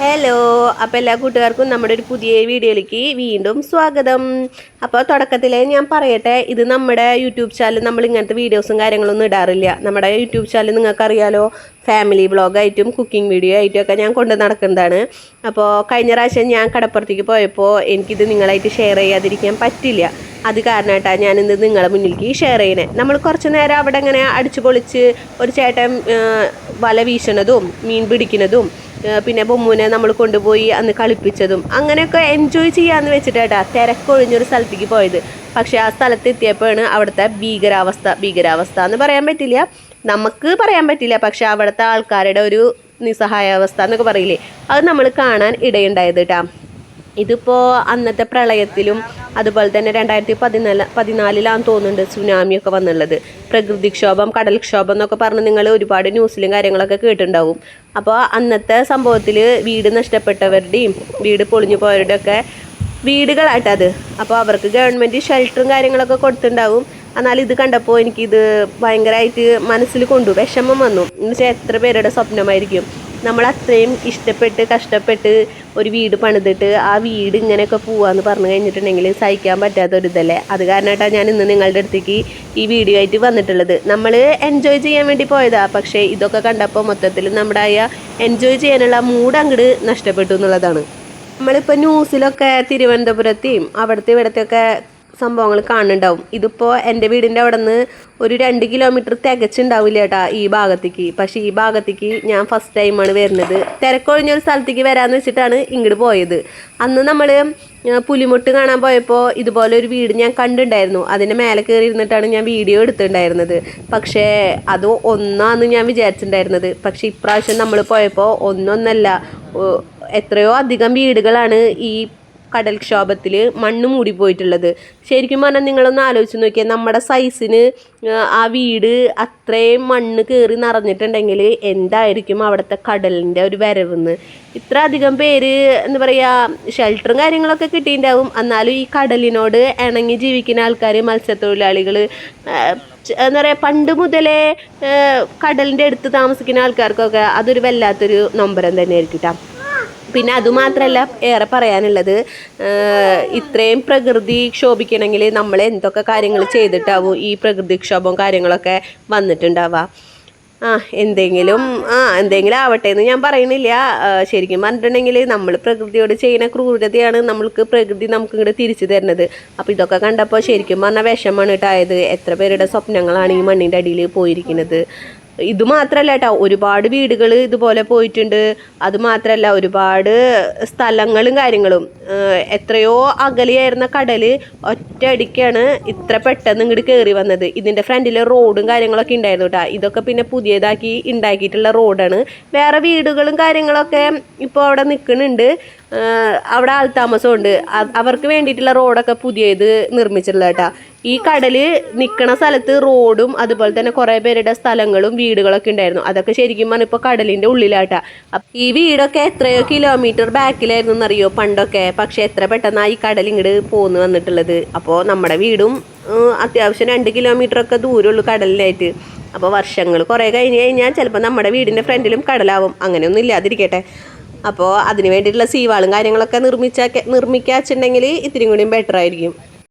Hello അപ്പോൾ എല്ലാ കൂട്ടുകാർക്കും നമ്മുടെ ഒരു പുതിയ വീഡിയോയിലേക്ക് വീണ്ടും സ്വാഗതം. അപ്പോൾ തുടക്കത്തിൽ ഞാൻ പറയട്ടെ ഇത് നമ്മുടെ യൂട്യൂബ് ചാനൽ നമ്മൾ ഇങ്ങനത്തെ വീഡിയോസും കാര്യങ്ങളൊന്നും ഇടാറില്ല. നമ്മുടെ യൂട്യൂബ് ചാനൽ നിങ്ങൾക്കറിയാലോ ഫാമിലി വ്ളോഗായിട്ടും കുക്കിംഗ് വീഡിയോ ആയിട്ടും ഒക്കെ ഞാൻ കൊണ്ട് നടക്കുന്നതാണ്. അപ്പോൾ കഴിഞ്ഞ പ്രാവശ്യം ഞാൻ കടപ്പുറത്തേക്ക് പോയപ്പോൾ എനിക്കിത് നിങ്ങളായിട്ട് ഷെയർ ചെയ്യാതിരിക്കാൻ പറ്റില്ല. അത് കാരണമായിട്ടാണ് ഞാനിന്ന് നിങ്ങളെ മുന്നിലേക്ക് ഷെയർ ചെയ്യണേ. നമ്മൾ കുറച്ച് നേരം അവിടെ ഇങ്ങനെ അടിച്ചു പൊളിച്ച് ഒരു ചേട്ടൻ വല വീശണതും മീൻ പിടിക്കുന്നതും പിന്നെ ബൊമ്മൂനെ നമ്മൾ കൊണ്ടുപോയി അന്ന് കളിപ്പിച്ചതും അങ്ങനെയൊക്കെ എൻജോയ് ചെയ്യാമെന്ന് വെച്ചിട്ടാ തിരക്കൊഴിഞ്ഞൊരു സ്ഥലത്തേക്ക് പോയത്. പക്ഷേ ആ സ്ഥലത്ത് എത്തിയപ്പോഴാണ് അവിടുത്തെ ഭീകരാവസ്ഥ ഭീകരാവസ്ഥ എന്ന് പറയാൻ പറ്റില്ല. നമുക്ക് പറയാൻ പറ്റില്ല. പക്ഷേ അവിടുത്തെ ആൾക്കാരുടെ ഒരു നിസ്സഹായാവസ്ഥ എന്നൊക്കെ പറയില്ലേ? അത് നമ്മൾ കാണാൻ ഇടയുണ്ടായത് കേട്ടാ ഇതിപ്പോൾ അന്നത്തെ പ്രളയത്തിലും അതുപോലെ തന്നെ രണ്ടായിരത്തി പതിനാല് പതിനാലിലാന്ന് തോന്നുന്നുണ്ട് സുനാമിയൊക്കെ വന്നുള്ളത്. പ്രകൃതിക്ഷോഭം കടൽക്ഷോഭം എന്നൊക്കെ പറഞ്ഞ് നിങ്ങൾ ഒരുപാട് ന്യൂസിലും കാര്യങ്ങളൊക്കെ കേട്ടിട്ടുണ്ടാവും. അപ്പോൾ അന്നത്തെ സംഭവത്തിൽ വീട് നഷ്ടപ്പെട്ടവരുടെയും വീട് പൊളിഞ്ഞു പോയവരുടെയൊക്കെ വീടുകളായിട്ടത് അപ്പോൾ അവർക്ക് ഗവൺമെന്റ് ഷെൽട്ടറും കാര്യങ്ങളൊക്കെ കൊടുത്തിട്ടുണ്ടാവും. എന്നാൽ ഇത് കണ്ടപ്പോൾ എനിക്കിത് ഭയങ്കരമായിട്ട് മനസ്സിൽ കൊണ്ടു വിഷമം വന്നു. എന്ന് വെച്ചാൽ എത്ര പേരുടെ സ്വപ്നമായിരിക്കും. നമ്മൾ അത്രയും ഇഷ്ടപ്പെട്ട് കഷ്ടപ്പെട്ട് ഒരു വീട് പണിതിട്ട് ആ വീട് ഇങ്ങനെയൊക്കെ പോവാന്ന് പറഞ്ഞു കഴിഞ്ഞിട്ടുണ്ടെങ്കിൽ സഹിക്കാൻ പറ്റാത്ത ഒരു ഇതല്ലേ അത് കാരണമായിട്ടാണ് ഞാൻ ഇന്ന് നിങ്ങളുടെ അടുത്തേക്ക് ഈ വീഡിയോ ആയിട്ട് വന്നിട്ടുള്ളത്. നമ്മൾ എൻജോയ് ചെയ്യാൻ വേണ്ടി പോയതാ. പക്ഷേ ഇതൊക്കെ കണ്ടപ്പോൾ മൊത്തത്തിൽ നമ്മുടെ ആയ എൻജോയ് ചെയ്യാനുള്ള മൂഡ് അങ്ങോട്ട് നഷ്ടപ്പെട്ടു എന്നുള്ളതാണ്. നമ്മളിപ്പോൾ ന്യൂസിലൊക്കെ തിരുവനന്തപുരത്തെയും അവിടുത്തെ ഇവിടത്തെയൊക്കെ സംഭവങ്ങൾ കാണുന്നുണ്ടാവും. ഇതിപ്പോൾ എന്റെ വീടിന്റെ അവിടെ നിന്ന് ഒരു രണ്ട് കിലോമീറ്റർ തികച്ചുണ്ടാവില്ല ചേട്ടാ ഈ ഭാഗത്തേക്ക്. പക്ഷേ ഈ ഭാഗത്തേക്ക് ഞാൻ ഫസ്റ്റ് ടൈമാണ് വരുന്നത്. തിരക്കൊഴിഞ്ഞ ഒരു സ്ഥലത്തേക്ക് വരാമെന്ന് വെച്ചിട്ടാണ് ഇങ്ങോട്ട് പോയത്. അന്ന് നമ്മൾ പുലിമുട്ട് കാണാൻ പോയപ്പോൾ ഇതുപോലെ ഒരു വീട് ഞാൻ കണ്ടിട്ടുണ്ടായിരുന്നു അതിന്റെ മേലെ കയറി ഇരുന്നിട്ടാണ് ഞാൻ വീഡിയോ എടുത്തിട്ടുണ്ടായിരുന്നത് പക്ഷേ അത് ഒന്നാന്ന് ഞാൻ വിചാരിച്ചിട്ടുണ്ടായിരുന്നത് പക്ഷേ ഇപ്രാവശ്യം നമ്മൾ പോയപ്പോൾ ഒന്നൊന്നല്ല എത്രയോ അധികം വീടുകളാണ് ഈ കടൽക്ഷോഭത്തിൽ മണ്ണ് മൂടി മൂടിപ്പോയിട്ടുള്ളത്. ശരിക്കും പറഞ്ഞാൽ നിങ്ങളൊന്ന് ആലോചിച്ച് നോക്കിയാൽ നമ്മുടെ സൈസിന് ആ വീട് അത്രയും മണ്ണ് കയറി നിറഞ്ഞിട്ടുണ്ടെങ്കിൽ എന്തായിരിക്കും അവിടുത്തെ കടലിന്റെ ഒരു വരവെന്ന്. ഇത്ര അധികം പേര് എന്താ പറയുക ഷെൽട്ടറും കാര്യങ്ങളൊക്കെ കിട്ടിയിട്ടുണ്ടാവും. എന്നാലും ഈ കടലിനോട് ഇണങ്ങി ജീവിക്കുന്ന ആൾക്കാർ മത്സ്യത്തൊഴിലാളികൾ എന്താ പറയുക പണ്ട് മുതലേ കടലിന്റെ അടുത്ത് താമസിക്കുന്ന ആൾക്കാർക്കൊക്കെ അതൊരു വല്ലാത്തൊരു നൊമ്പരം തന്നെയായിരിക്കും കേട്ടോ പിന്നെ അതുമാത്രമല്ല ഏറെ പറയാനുള്ളത് ഇത്രയും പ്രകൃതി ക്ഷോഭിക്കണമെങ്കിൽ നമ്മൾ എന്തൊക്കെ കാര്യങ്ങൾ ചെയ്തിട്ടാവും ഈ പ്രകൃതിക്ഷോഭം കാര്യങ്ങളൊക്കെ വന്നിട്ടുണ്ടാവുക. ആ എന്തെങ്കിലും ആ എന്തെങ്കിലും ആവട്ടെ എന്ന് ഞാൻ പറയുന്നില്ല. ശരിക്കും പറഞ്ഞിട്ടുണ്ടെങ്കിൽ നമ്മൾ പ്രകൃതിയോട് ചെയ്യുന്ന ക്രൂരതയാണ് നമ്മൾക്ക് പ്രകൃതി നമുക്ക് ഇങ്ങോട്ട് തിരിച്ചു തരുന്നത്. അപ്പോൾ ഇതൊക്കെ കണ്ടപ്പോൾ ശരിക്കും പറഞ്ഞാൽ വിഷമാണ് കേട്ടായത് എത്ര പേരുടെ സ്വപ്നങ്ങളാണ് ഈ മണ്ണിന്റെ അടിയിൽ പോയിരിക്കുന്നത്. ഇത് മാത്രമല്ല കേട്ടോ ഒരുപാട് വീടുകൾ ഇതുപോലെ പോയിട്ടുണ്ട്. അത് മാത്രമല്ല ഒരുപാട് സ്ഥലങ്ങളും കാര്യങ്ങളും. എത്രയോ അകലെയായിരുന്ന കടൽ ഒറ്റയടിക്കാണ് ഇത്ര പെട്ടെന്ന് ഇങ്ങോട്ട് കയറി വന്നത്. ഇതിന്റെ ഫ്രണ്ടിൽ റോഡും കാര്യങ്ങളൊക്കെ ഉണ്ടായിരുന്നു കേട്ടോ ഇതൊക്കെ പിന്നെ പുതിയതാക്കി ഉണ്ടാക്കിയിട്ടുള്ള റോഡാണ്. വേറെ വീടുകളും കാര്യങ്ങളൊക്കെ ഇപ്പോൾ അവിടെ നിൽക്കുന്നുണ്ട് അവിടെ ആൾതാമസമുണ്ട് അ- അവർക്ക് വേണ്ടിയിട്ടുള്ള റോഡൊക്കെ പുതിയത് നിർമ്മിച്ചിട്ടുള്ള കേട്ടോ ഈ കടൽ നിൽക്കുന്ന സ്ഥലത്ത് റോഡും അതുപോലെ തന്നെ കുറേ പേരുടെ സ്ഥലങ്ങളും വീടുകളൊക്കെ ഉണ്ടായിരുന്നു. അതൊക്കെ ശരിക്കും പറഞ്ഞാൽ ഇപ്പോൾ കടലിന്റെ ഉള്ളിലാട്ടാ. ഈ വീടൊക്കെ എത്രയോ കിലോമീറ്റർ ബാക്കിലായിരുന്നു എന്നറിയോ പണ്ടൊക്കെ. പക്ഷെ എത്ര പെട്ടെന്നാണ് ഈ കടൽ ഇങ്ങോട്ട് പോന്ന് വന്നിട്ടുള്ളത്. അപ്പോൾ നമ്മുടെ വീടും അത്യാവശ്യം രണ്ട് കിലോമീറ്റർ ഒക്കെ ദൂരമുള്ളൂ കടലിലായിട്ട്. അപ്പോൾ വർഷങ്ങൾ കുറേ കഴിഞ്ഞ് കഴിഞ്ഞാൽ ചിലപ്പോൾ നമ്മുടെ വീടിന്റെ ഫ്രണ്ടിലും കടലാവും. അങ്ങനെയൊന്നും ഇല്ലാതിരിക്കട്ടെ. അപ്പോൾ അതിന് വേണ്ടിയിട്ടുള്ള സീവാളും കാര്യങ്ങളൊക്കെ നിർമ്മിച്ചാൽ നിർമ്മിക്കാച്ചിട്ടുണ്ടെങ്കിൽ ഇത്തിരി കൂടിയും ബെറ്റർ ആയിരിക്കും.